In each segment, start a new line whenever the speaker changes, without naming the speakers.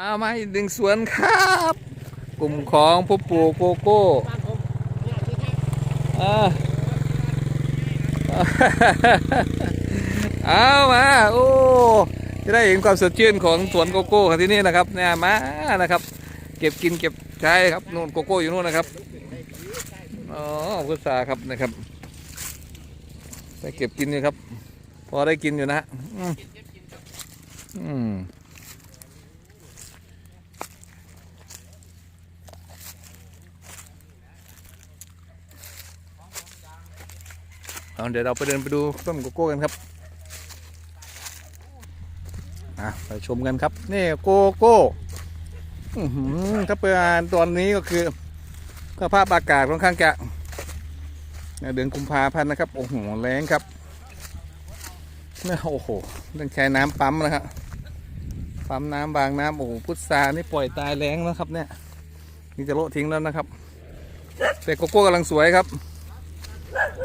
เอามาอีกหนึ่งสวนครับ กลุ่มของผู้ปลูกโกโก้อ่าเอามาโอ้จะได้เห็นความสดชื่นของสวนโกโก้ของที่นี่นะครับเนี่ยมานะครับ เก็บกินเก็บใช้ครับนู่นโกโก้อยู่นู่นนะครับอ๋อพุทราครับนะครับได้เก็บกินอยู่ครับ พอได้กินอยู่นะฮะอืม เอาเดี๋ยวเราไปเดินไปดูต้นโกโก้กันครับอะไปชมกันครับ นี่โกโก้ถ้าเป็นตอนนี้ก็คือสภาพอากาศค่อนข้างจะเดือนกุมภาพันธ์นะครับ โอ้โหแรงครับนี่โอ้โหต้องใช้น้ำปั๊มนะครับปั๊มน้ำบางน้ำโอ้โหพุทรานี่ปล่อยตายแรงแล้วครับเนี่ยนี่จะโละทิ้งแล้วนะครับแต่โกโก้กำลังสวยครับ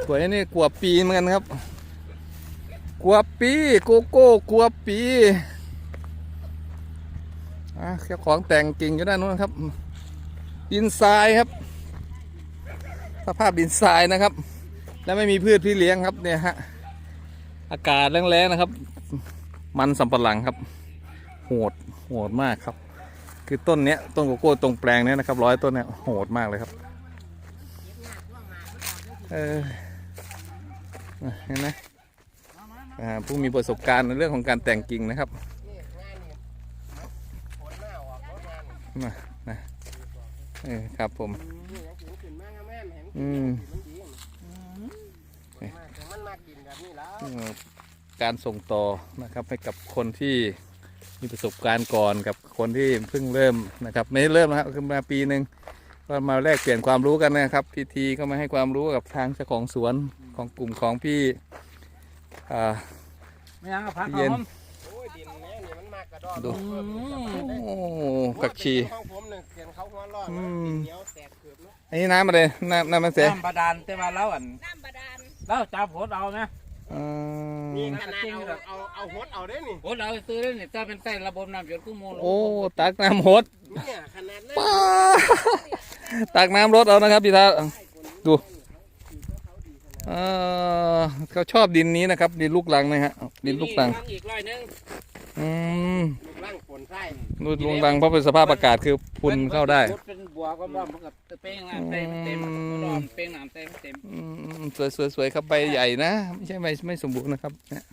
สวยนี่กลัวปีเหมือนกันครับกลัวปีโกโก้กลัวปีอะเจ้าของแต่งกิ่งอยู่ด้านนู้นครับ ดินทรายครับ สภาพดินทรายนะครับ และไม่มีพืชพี่เลี้ยงครับเนี่ยฮะอากาศแรงๆนะครับ มันสำปะหลังครับ โหดโหดมากครับ คือต้นเนี้ยต้นโกโก้ตรงแปลงเนี้ยนะครับร้อยต้นเนี้ยโหดมากเลยครับ เออเห็นไหมผู้มีประสบการณ์ในเรื่องของการแต่งกิ่งนะครับนะเออครับผม อืม
กา
รส่งต่อนะครับให้กับคนที่มีประสบการณ์ก่อนกับคนที่เพิ่งเริ่มนะครับ ไม่ได้เริ่มนะครับคือมาปีหนึ่ง ก็มาแลกเปลี่ยนความรู้กันนะครับพีทีก็มาให้ความรู้กับทางเจ้าของสวนของกลุ่มของพี่อ่า
ไม่ยังกับพัก
เย็น
ผม
โอ้ยดินแม่นี่มันมากกระดอก
ดู
เโอ้
ผักชี
ของผมเนี่ยเขียนเขาหัวร้อน
อืม
เหนียวแตกเกือบแล้ว
อันนี้น้ำอะไรน้ำน้ำมันเสีย
น้ำบาดาลแต่ว่าเราอัน
น้ำบาดาล
เราจับโหดเอานะ
อืม
นี่ขนาดเอาเอาเอาหดเอาได้นี่
โหดเอาซื้อเลยนี่ถ้าเป็นใต้ระบบน้ำหยดกู้มูล
โอ้ตักน้ำหด
เนี่ยขนาดนั้น
ป้าตักน้ำรดเอานะครับพี่ท้าดูเออเขาชอบดินนี้นะครับ ดินลูกลังนะฮะดินลูกลัง
อีกร้อยหนึง
อืม
ลูกล่างฝนไส้
ลูกลังเพราะเป็นสภาพอากาศคือพุนเข้าได้
เป็นบัวก็ร้อนมันกับเป้งน้ำเต็มเต็มร้อนเป้งน้ำเต็มเต็ม
อืมสวยสวยสวยครับใบใหญ่นะไม่ใช่ใบไม่สมบูรณ์นะครับเนี่ย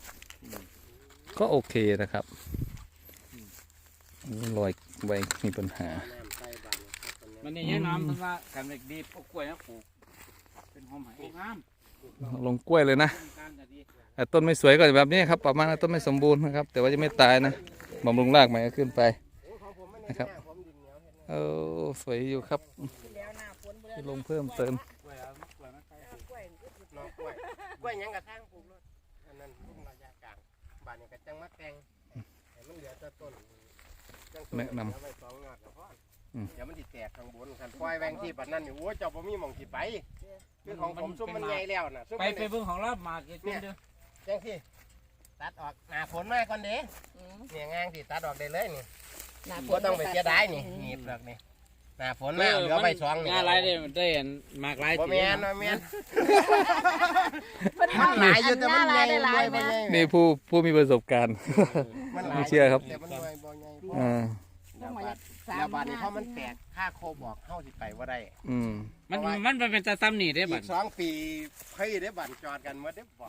ก็โอเคนะครับรอยใบมีปัญหา
น้ำใส่บาง
มันนี่ยังน้ำเพราะว่าการเด็กดีพวกกล้วยนะปลูก เป็นหอมหายงาม
ลงกล้วยเลยนะ
ต้นการก็ดี
แต่ต้นไม่สวยก็แบบนี้ครับ ประมาณนั้นต้นไม่สมบูรณ์นะครับ แต่ว่าจะไม่ตายนะบำรุงรากใหม่ก็ขึ้นไป
นะ
ครับ
ผมดินเหนียวเห็น
เออสวยอยู่ครับที่ลงเพิ่มเติม
กล้วยเอากล้วยมาใส่
กล้วย
นอกล้วยกล้วยหยังกระทั่งปลูกรถอันนั้นปลูกระยะกลางบ้านนี้ก็จังมาแต่งให้มันเหลือแต่ต้นจังต้น
แนะนำ
เอไว้สองยอดก็พอ อ
ม
เดี๋ยวมันติแตกข้างบนคันปล่อยแวงที่ปัดนั้นอยู่โอ้ยเจ้าบ่มีหม่องสิไปคือของผมซุ่มมันใหญ่แล้วน่ะซุ่ม
ไป
มัน
ไปเบิ่งของเรามาเกิดขึ้นเด้อ
จังที่ตัดออกหน้าฝนมาก่อนเด้
อืม
เนี่ยงางที่ตัดออกได้เลยนี่
หน้าฝ
บ่
น
ต้องไปเสียดายนี่หนีบเปลือกนี่หน้าฝนมาเหลือไว้สองนี่
งานไรได้ได้เห็นมากไร
บ่แม่นบ่แม่น
เพิ่น
มันหลายอยู่แต่มันใหญ่
ได้หลาย
บ่
แม่
ใหญ่
นี่ผู้ผู้มีประสบการณ์
มันหลาย
ไม่เชื่อครับ
แต่มันหน่วยบ่ใหญ่
อ่า
ต้องมา สา
แล้ว
ม
บาดนี้เพราะมันแตกค่าโคบอกเฮาสิไปบ่ได้
อืม
มันมันเป็นตาซ้ำนี่ได้
อี
บัด
กสองปีเฮ้ยได้บั่นจอดกันหมดได้บ่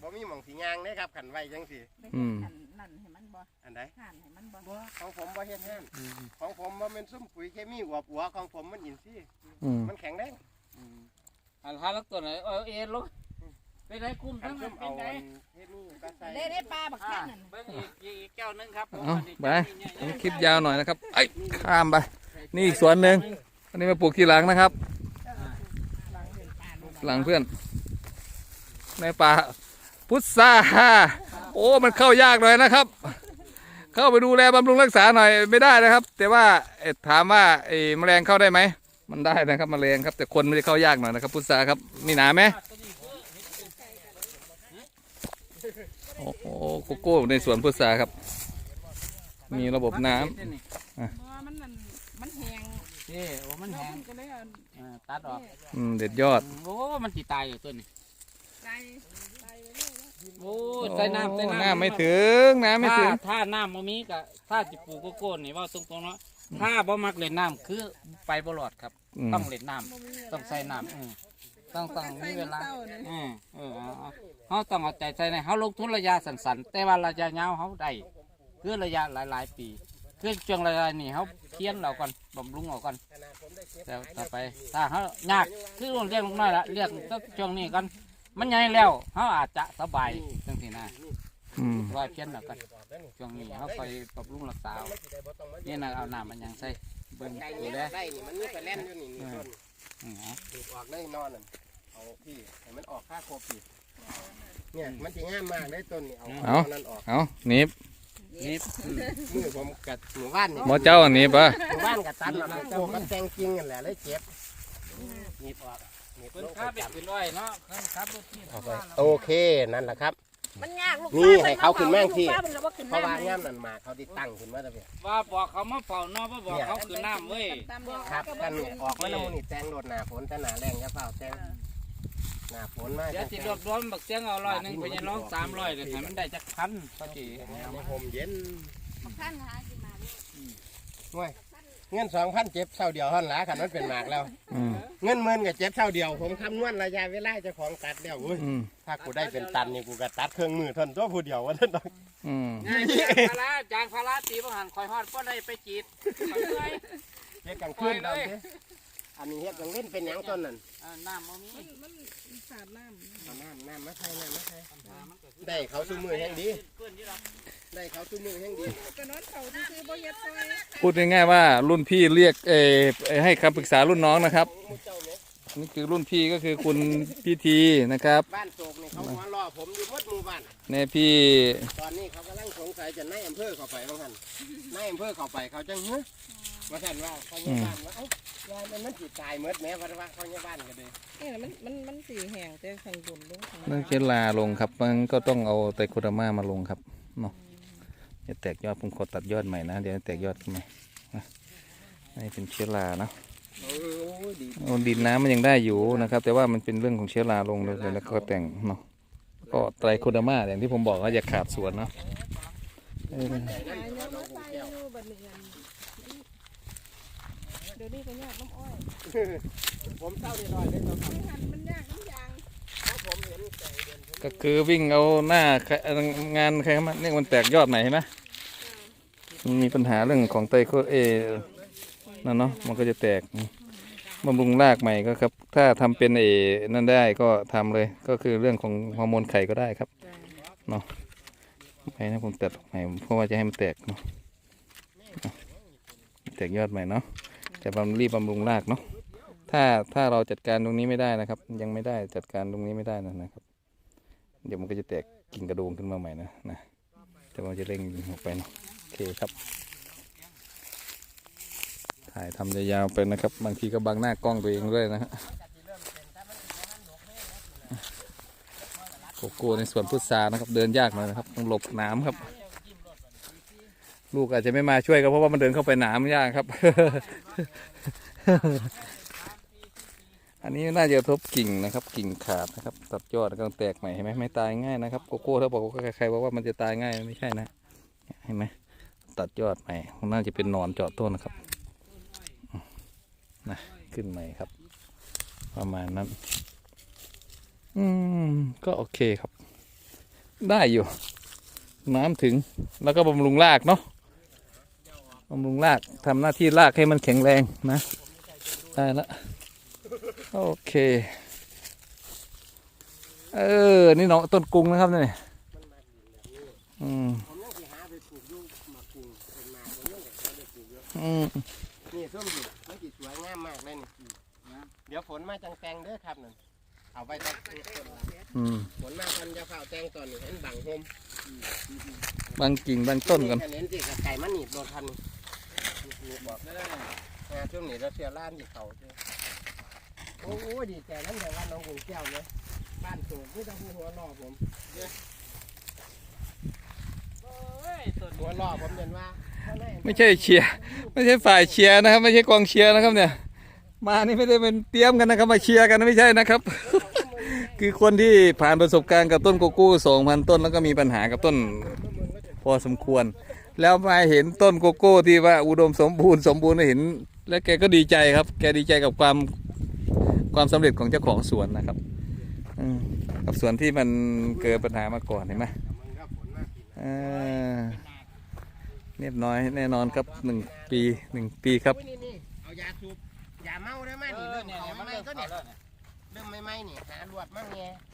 บ่มีหม่องสิย่างเด้ครับคันไว้จังซี่
อืม
นั่นให้มันบ่
อันใด
ห่านให้มันบ่
บ่ของผมบ่เฮ็ดแห้งของผมบ่แม่นซุ่มปุ๋ยเคมีหัวปัวของผมมันอินทรีย์
อืม
มันแข็งแรง
อันหาลักตัวไหนเออเอ็นลง ไปได้คุ้ม
คั
ทั้
น
ง
ซุ่
นั้
ม
นเป็
เอา
นไง
อันเคมีก็ใส่
ได้ได้ปลาบักแค่นั้น
เบิ้งอีกอีกแก้วนึงครับ
เอาไปผมคลิปยาวหน่อยนะครับไอ้ยข้ามไปนี่อีกสวนหนึ่งอันนี้มาปลูกทีหลังนะครับ หลังเพื่อน ในป่าพุทราโอ้มันเข้ายากหน่อยนะครับ เข้าไปดูแลบำรุงรักษาหน่อยไม่ได้นะครับ แต่ว่าเอ่อถามว่าไอ้แมลงเข้าได้ไหมมันได้นะครับแมลงครับ แต่คนไม่ได้เข้ายากหน่อยนะครับพุทราครับมีหนาไหม โอ้โหโกโก้ในสวนพุทราครับ มีระบบน้ำ
พักเด็ดนี่
บ่มันนั่นมันแห้ง
เอ้โอ้มัน
แล้ว
แห้ง
เพิ่นก็เลยเอา
เออตัดออก
อืมเด็ดยอด
โอ้มันติตายอยู่ตัวนี้
ไก่ไก่ไว้เลยนะ
โอ้ใส่น้ำใส่
โอ้
น้ำ
น้ำไม่ถึงน้ำไม่ถึง
ถ้าถ้าน้ำมันมีก็ถ้าจิปลูกโกโก้นี่ว่าตรงๆเนาะถ้าบ่มักเล่นน้ำคือไปบ่รอดครับ
อืม
ต้องเล่นน้ำ
บ่มีเวลา
ต้องใส่น้ำเออต้องต้องมีเวลา
ใส่มื้อช้นี่
เออเออเอา เอาเขาต้องเอาใจใส่ในเขาลงทุนระยะสั้นๆแต่ว่าระยะยาวเขาได้คือระยะหลายๆ ปีคือช่วงระยะนี้เขาเคียนเราก่อนบำรุงเราก่อน
ขนาดผมได้เก็บ
แต่ต่อไปถ้าเขายากคือเลี้ยงลูกน้อยละเลี้ยงตั้งช่วงนี้ก่อนมันใหญ่แล้วเขาอาจจะสบายจังสินะ
อืม
ว่าเพี้ยนแล้วกันช่วงนี้เขาคอยบำรุงรักษาเอานี่นะเอาน้ำมันยังใส่เบิ่ง
ไก่
ดู
นี่
แล
ได้นี่มันมีไปเล่นอยู่นี่นี่ต้น
อืมเอา
ถูกออกได้นอนนั่นเอาพี่ให้มันออกค่าโคพี่ เนี่ยมันจะง่ายมากได้ต้นนี่เอาเอา นั่นออก
เอาหนีบ
นี่อืม
มือผมกัดหมู่บ้านนี่
หมอเจ้าหนีบปะ
หมู่บ้านกับตันแล้วโอ้มันแตงจริงกันแหละเลยเจ็บหนีบออกหนีบ
เพิ่น
ลง
ข้าไป
ไปจับ
ขึ้นไว้เนาะเพิ่นครับรถที่
เอาไปโอเคนั่นแหละครับ
มันยากลูก
นี่ให้เขาขึ้นแม่งที่
ลูกป้าเพิ่นก็บ่ขึ้น
เพราะว่า
น้ำ
ย่ามนั่นมาเขาติดตั้งขึ้นมาแต่เพีย
ว่าบอกเขามาเฝ้าเนาะว่าบอกเขาขึ้นน้ำเว้ย
ตามๆ
ครับกันออกมาแล้วมันนี่แตงโดดหนาฝนแต่หนาแรงจะเฝ้าแตง หนาฝนมาก
เดี๋ยวสิรวบรวมบักเสียงเอาร้อยหนึงไปยังร้องสามร้อยเลยให้มันได้จักพันก็จี
ในผมเย็น
บักท่านหาสิมาเด้อ
ง่วยเงินสองพันเจ็บเท่าเดียวห่อนหละขันมันเป็นหมากแล้ว
อืม
เงินหมื่นกับเจ็บเท่าเดียว ผมคำนวณระยะเวลาเจ้าของตัดแล้วอุ้ย
อืม
ถ้ากูได้เป็นตันนี่กูก็ตัดเครื่องมือทนตัวผู้เดียวว่าท่านต้อง
อืม
ง่ายจางพาราจางพาราตีบังหันคอยฮอดก็ได้ไปจีดไปเลย
เฮ็ดกลางคืนตอนนี้อันนี้เฮ็ดกลางเล่นเป็นหยังต้นนั่น
อ่าน้ำมันมี
มันมันขาดน้ำ
เอาน้ำน้ำมาใส่น้ำมาใส่
มันก็คือ
ได้เขาซุ้มือแห่งดี
เพื่อนที่เรา
ได้เขาซุ้มือแห่งดี
ก็นอนเขาซื่อๆบ่เฮ็ดซอย
พูดง่ายๆว่ารุ่นพี่เรียกเออเอ่อให้คำปรึกษารุ่นน้องนะครับ
มุเจ้าเนี่ย
นี่คือรุ่นพี่ก็คือคุณพิธีนะครับ
บ้านโศกนี่เขาหัวรอผมอยู่หมดหมู่บ้าน
ในพี่
ตอนนี้เขากำลังสงสัยจะนายอำเภอเข้าไปบ้างท่านนายอำเภอเข้าไปเขาจังเฮ้ย ว่าท่านว่าเขาเนี่ยบ้านว่าเอ้ายายมันมันจิตตายเมดแม้ว่าว่าเขาเนี่ยบ้านกันเลย
นี่มันมันมันสีแห้งแต่ข้างบนลงข้าง
เรื่องเชื้อราลงครับมันก็ต้องเอาไตรโคดามามาลงครับเนาะจะแตกยอดผมขอตัดยอดใหม่นะเดี๋ยวแตกยอดขึ้นมานะนี่เป็นเชื้อราเนาะ
โอ้ยดี
โอ้ดินน้ำมันยังได้อยู่นะครับ แต่ว่ามันเป็นเรื่องของเชื้อราลงเลยแล้วก็แต่งเนาะก็ไตรโคดามาอย่างที่ผมบอกว่าอย่าขาดสวนเนาะเออ
หายังมาใส่อยู่บัดนี้อัน เดี๋ยวนี้ก็ยากน้ำอ้อย
ผมเศร้าเรียบร้อยเลยครับ
ไม่หันมันยากน้ำยาง
เพราะผมเห็นแต่เดือนผม
ก็คือวิ่งเอาหน้าใครงานใครมาเนี่ยมันแตกยอดใหม่เห็นไหมมันมีปัญหาเรื่องของไตรโคเอนั่นเนาะมันก็จะแตกบำรุงรากใหม่ก็ครับ ถ้าทำเป็นเอนั่นได้ก็ทำเลยก็คือเรื่องของฮอร์โมนไข่ก็ได้ครับเนาะไปนะผมตัดออกใหม่เพราะว่าจะให้มันแตกเนาะแตกยอดใหม่เนาะ แต่บำรีบบำรุงรากเนาะถ้าถ้าเราจัดการตรงนี้ไม่ได้นะครับ ยังไม่ได้จัดการตรงนี้ไม่ได้นะนะครับ เดี๋ยวมันก็จะแตกกิ่งกระโดงขึ้นมาใหม่นะนะแต่ว่าจะเร่งออกไปเนาะโอเคครับ ถ่ายทำยาวๆไปนะครับ บางทีก็บังหน้ากล้องตัวเองด้วยนะฮะโกโก้ในสวนพุทรานะครับ เดินยากหน่อยนะครับต้องหลบน้ำครับ ลูกอาจจะไม่มาช่วยก็เพราะว่ามันเดินเข้าไปหนามยากครับ อันนี้น่าจะทบกิ่งนะครับ กิ่งขาดนะครับ ตัดยอดแล้วก็แตกใหม่เห็นไหมไม่ตายง่ายนะครับโกโก้ถ้าบอกว่าใครๆบอกว่ามันจะตายง่ายไม่ใช่นะเห็นไหมตัดยอดใหม่น่าจะเป็นนอนเจาะต้นนะครับนะขึ้นใหม่ครับ ประมาณนั้น อืม ก็โอเคครับ ได้อยู่ น้ำถึงแล้วก็บำรุงรากเนาะ บำรุงรากทำหน้าที่รากให้มันแข็งแรงนะได้ละโอเค เออ นี่น้องต้นกรุงนะครับเนี่ยอืม
ผมยังสิหาไปปลูกอยูหมากกรุงเป็นหมากผมยังอยากหาไปปลูกอยู่
อืม
นี่ส้มอยู่มันสิสวยงามมากเลยนี่เดี๋ยวฝนมาจังแตงเด้อครับนั่นเอาไปจัง
อืม
ฝนมาพันจะเฝ้าแตงตอนนี้เห็นบังโฮม
บางกิ่งบางต้นกัน
เน้นสิกับไก่มันหนีบโดนพัน หนีบบอกงานช่วงนี้เราเสียล้านที่เขาเจ้โอ้โหดีใจนั่นแต่ว่าน้องหงแก้วเลยบ้านสูงไม่ต้องหัวรอผม
โอ้ยต้น
หัวรอผมเห็นว่า
ไม่ใช่เชียร์ไม่ใช่ฝ่ายเชียร์นะครับ ไม่ใช่กองเชียร์นะครับเนี่ย มานี่ไม่ได้เป็นเตรียมกันนะครับมาเชียร์กันไม่ใช่นะครับ คือคนที่ผ่านประสบการณ์กับต้นโกโก้สองพันต้นแล้วก็มีปัญหากับต้นพอสมควร แล้วมาเห็นต้นโกโก้ที่ว่าอุดมสมบูรณ์สมบูรณ์เห็น แล้วแกก็ดีใจครับ แกดีใจกับความความสำเร็จของเจ้าของสวนนะครับกับสวนที่มันเกิดปัญหามาก่อนเห็นไหมเรียบน้อยแน่นอนครับหนึ่งปีหนึ่งปีครับ
เอายาสูบยาเมาได้ไหมนี่เริ่มเขาไม่ก็เนี่ยเริ่มไม่ไหมนี่หาลวดมั่งไงข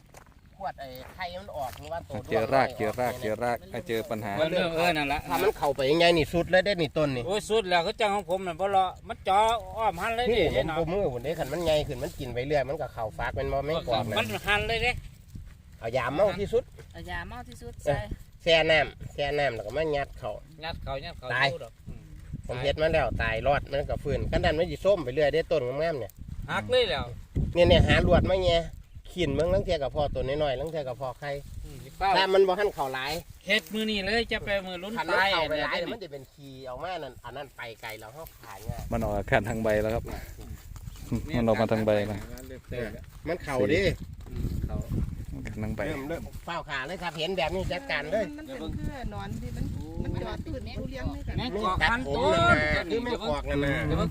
วดไอ้ไข่มันออกนี่ว่าตัว
เจอรากเจอรากเจอรากอะเจอปัญหา
เรื่องเออนั่นแหละ
ถ้ามันเข้าไปยังไงนี่สุดเลยได้นี่ต้นนี่
โอ้ยสุดแล้วเขาจังของผมน่ะบ่รอมันจ่ออ้อมหันเลย
นี่
ดิ
ผม
เนาะ
ผมมือผมได้ขันมันใหญ่ขึ้นมันกินไปเรื่อยมันก็เข่าฟากเป็นมอแม่งกรอบ
มั
นะ
นหันเลยเด้
เอายาเมาที่สุด
เอายาเมาที่สุดใส่
แช่น้ำแช่น้ำแล้วก็มายัดเขา
ยัดเขายัดเขา
ตาย
ดูดอกอืม
ผมเฮ็ดมาแล้วตายรอดมันก็ฟื้นกันดันมันสิส้มไปเรื่อยได้ต้นงามๆเนี่ย
หักเลยแล้ว
เนี่ยเนี่ยหาลวดมาแง่ ขีนเมืองลังเทียกับพ่อตัวน้อยๆลังเทียกับพ่อใคร
อืมเฝ้า
ถ้ามันบ่ทันเข่าหลาย
เฮ็ดมือนี่เลยจะไปมือลุ้น
คันมัน
ตาย
เข่าไป
เนี่ย
หลาย
ได้
เดี๋ยว
นี่
มันจะเป็นขีออกมานั่นอันนั้นไปไกลแล้วเขาขายง่าย
มันออกอาการทางใบแล้วครับ มันออกมาทางใบแล้ว
มันเข่าดิ
อืมเขา
อาการทางใบ
เริ่มเริ่มเฝ้าขาเลยครับเห็นแบบนี้จัดการเลย
มันเป็นเพื่อนอนที่มันมันจอดตื่นผู้เลี้ยงนี่กัน
แม่ง
ไม่
กอก
กัด
พัน
ผม
ต้น
เลยนะคือไม่กอกนั่นนะ
เดี๋ยวเบิ่ง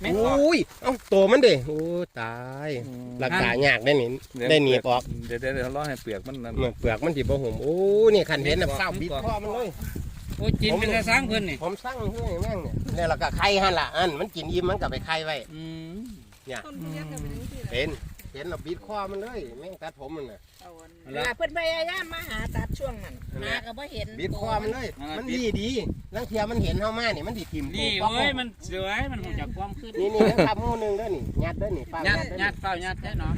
แม่งกอก
อุ้ยเอ้าตัวมันดิโอ้ตายรักษายากได้หนิได้หนีบออก
เดี๋ยวเดี๋ยวเดี๋ยวรอให้เปลือกมันนั่น
เหมือนเปลือกมันสิบ่หุ่มโอ้นี่คันเห็นน่ะเฝ้าบิดคอมันเลย
โอ้ยจินเป็นกระสังเพิ่นนี่
ผมสั่งเฮ้ยแม่งเนี่ยเนี่ยเราก็ไข่หั่นล่ะอันมันกินอิ่มมันก็ไปไข่ไว้
อืม
ต้นผู้เลี้ยงก็เป็นจังซี่แหละ
เป็น เห็นเราบิดคอมันเลยแม่งตัดผมมันน่ะ
เอาอัน
เอา
เว
ละ
ลาเพิ่นพยายามมาหาตัดช่วงนั้นมาก็บ่เห็น
บิดคอมันเลย
นั่นน่ะ
มัน
บิด
ดีดีลังเทียมันเห็นเฮามานี่มันสิทิ่ม
นี่
ป๊อก
เว้ย มันสวย มันหูจักความขึ้น
นี่นี่นะครับหมู่หนึงเด้อนี่ยัดเด้อนี่ฟ้า
ยัด
เด้อ
ยั
นี่
ดเฝ้ายัดแท้เนาะ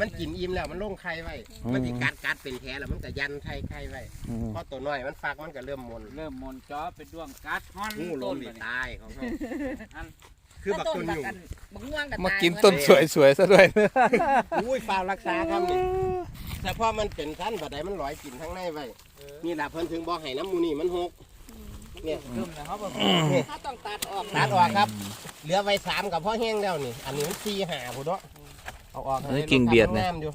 มันกินอิ่มแล้วมันลงไข่ไว้ มันสิกัดกัดเป็นแผลแล้วมันก็ยันไข่ไข่ไว้
อืม
พอตัวน้อยมันฟักมันก็เริ่มมน
เริ่มมนจอเป็นดวงกัดฮ้อน
งูล
ต้
ง
น
นี่
เลย
ตายของเขา
อัน
คือบักต้นอยู่
บักม่วงกับ
มากินต้นสวยๆซะด้วย
อุ้ยฟาวรักษาครับนี่แต่พอมันเป็นชั้นบัดใดมันลอยกินทั้งในไว้นี่ล่ะเพิ่นถึงบอกให้น้ำมูนี่มันหกเนี่ย
เริ่มแล้วเขาบอก
เขาต้องตัดออก
ตัดออกครับ เหลือไว้สามกับพ่อแห้งแล้วนี่ อันนี้มันสี่หาผู้เนาะเอาออกให้
อันนี้กิ่งเบียดเนี่ย
งามอยู่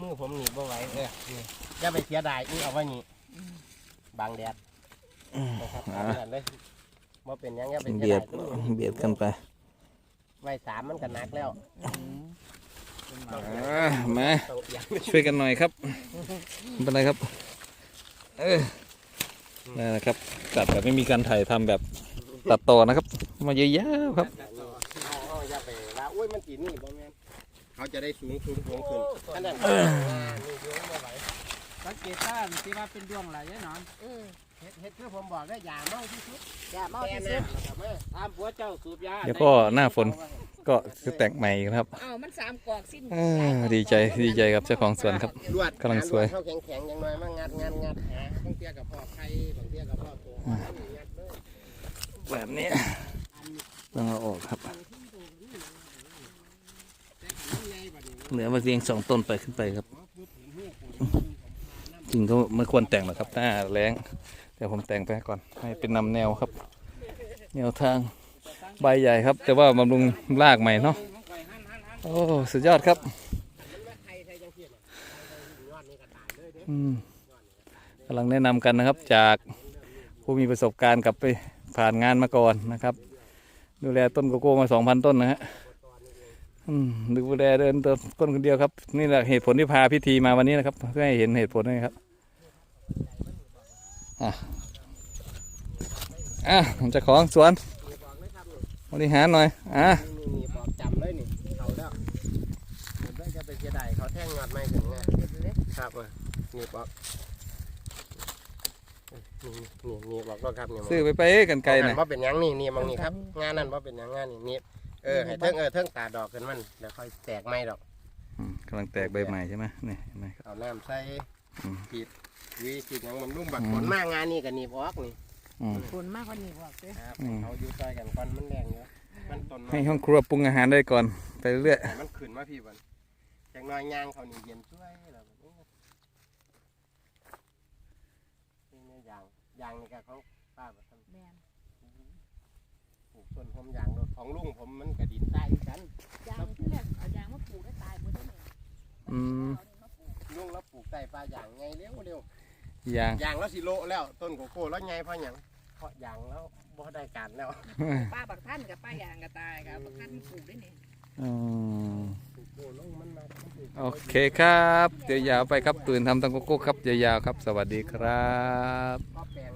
มือผมหนีบบ่ไหวเออนี่อย่าไปเสียดายนี่เอาไว้นี่บางแดดนะครับเอาไว้นั่นเลย บ่เป็นหยังอย่าไปเสี
เบี
ย
ย
ดา
ด
ย
เบียดกันไป
ไว้สามมันก็หนักแล้ว
อ่ามา
ต้องเอียง
ช่วยกันหน่อยครับไม่เป็นไรครับ เออนั่นนะครับตัดแบบไม่มีการถ่ายทำแบบตัดต่อนะครับ มาเยอะๆครับ
เอาเอาอย่าไปว่าอุ้ยมันกินนี่บ่แม่นเขาจะได้สูงสูงสูงขึ้นอันนั้นนี่เยอะบ่ไหว
สังเกตว่าที่ว่าเป็นดวงอะไรเนาะ
เฮ็ดเฮ็ดคือผมบอกได้อย่าเมาที่สุด
ยาเมา
แค่
ที่
นั้
สุ
น
ด
ครับแม่
ตามผัวเจ้าสูบยา
เดี๋ยวก็หน้าฝนก็จะแต่งใหม่อีกนะครับ
เอ้ามันสามกอกสิ้น
อ่าดีใจดีใจกับเจ้าของสวนครับ
ลวด
กำลังสวย
หาลเข้าแข็งแข็งๆอย่างน้อยมางัดงัดงัดหาบางเตี้ยกับพ่อไข่บางเตี้ยกับพ่อตัวงัดเลย
แบบนี้ต้องเอาออกครับเหลือมาเรียงสองต้นไปขึ้นไปครับจริงก็ไม่ควรแต่งหรอกครับหน้าแรง แต่ผมแต่งไปก่อนให้เป็นนำแนวครับ แนวทางใบใหญ่ครับ แต่ว่าบำรุงรากใหม่เนาะโอ้สุดยอดครับ
กำ
ลังแนะนำกันนะครับจากผู้มีประสบการณ์กลับไปผ่านงานมาก่อนนะครับ ดูแลต้นโกโก้มาสองพันต้นนะฮะดูแลเดินต้นคนเดียวครับ นี่แหละเหตุผลที่พาพิธีมาวันนี้นะครับเพื่อให้เห็นเหตุผลนะครับ อะอะผมจะของสวนบริหารหน่อย อะ
นี่นี่บอกจำเลยนี่เขาแล้วเดี๋ยวจะไปเสียดายเขาแท่งยอดไม่ถึงไงครับเออนี่บอกนี่นี่นี่บอกแล้วครับนี่
ซื้อไปไปกันไกลหน่อย
ว่าเป็นหยังนี่นี่มองนี่ครับ งานนั้นว่าเป็นหยังงานนี่นี่เออให้เทิงเออเทิงตาดอกขึ้นมันเดี๋ยวค่อยแตกไม้ดอก
อืมกำลังแตกใบใหม่ใช่ไหมนี่เห็นไหมครับ
เอาน้ำใส่
อืม
ขีดวีขีดหยังมันนุ่มบัก
อืม
ผลมากงานนี่กับนี่บอกนี่
อืม
ฝนมากกว่านี้บอกเด้อ
ครับ
อืม
เขาอยู่ซอยกันก่อนมันแรงเยอะมันต้นไม้
ให้ห้องครัวปรุงอาหารได้ก่อนไปเรื่อย
มันขึ้นมาพี่บันจากหน้อยยางเขานี่เย็นช่วยแล้วบัดนี้นี่เนี่ยยางยางนี่ก็เขาป้าบ่ทำ
แม่น
ปลูกส่วนผมอย่างรถของลุงผมมันกระดินใต้กัน
ยางที่แรกเอายางมาปลูกได้ตายหมดแล้วเนี่ย
อืม
เอานี่มาป ลูก
ลุงแล้วปลูกใต้ปลาอย่างไงเร็วเร็ว
อย่าง
ยางแล้วสิโลแล้วต้นโกโก้แล้วไงเพราะหยังเพราะยางแล้วบ่ได้การแล้ว
ป้าบักท่านกับป้ายางก็ตายกับบักท่านปลูกได้เนี่ย
อืม
โกโก้ลงมันมามันปลูก
โอเคครับเดี๋ยวยาวไปครับตื่นทำตังโกโก้ครับยาวๆครับ สวัสดีครับ
ก็แปลง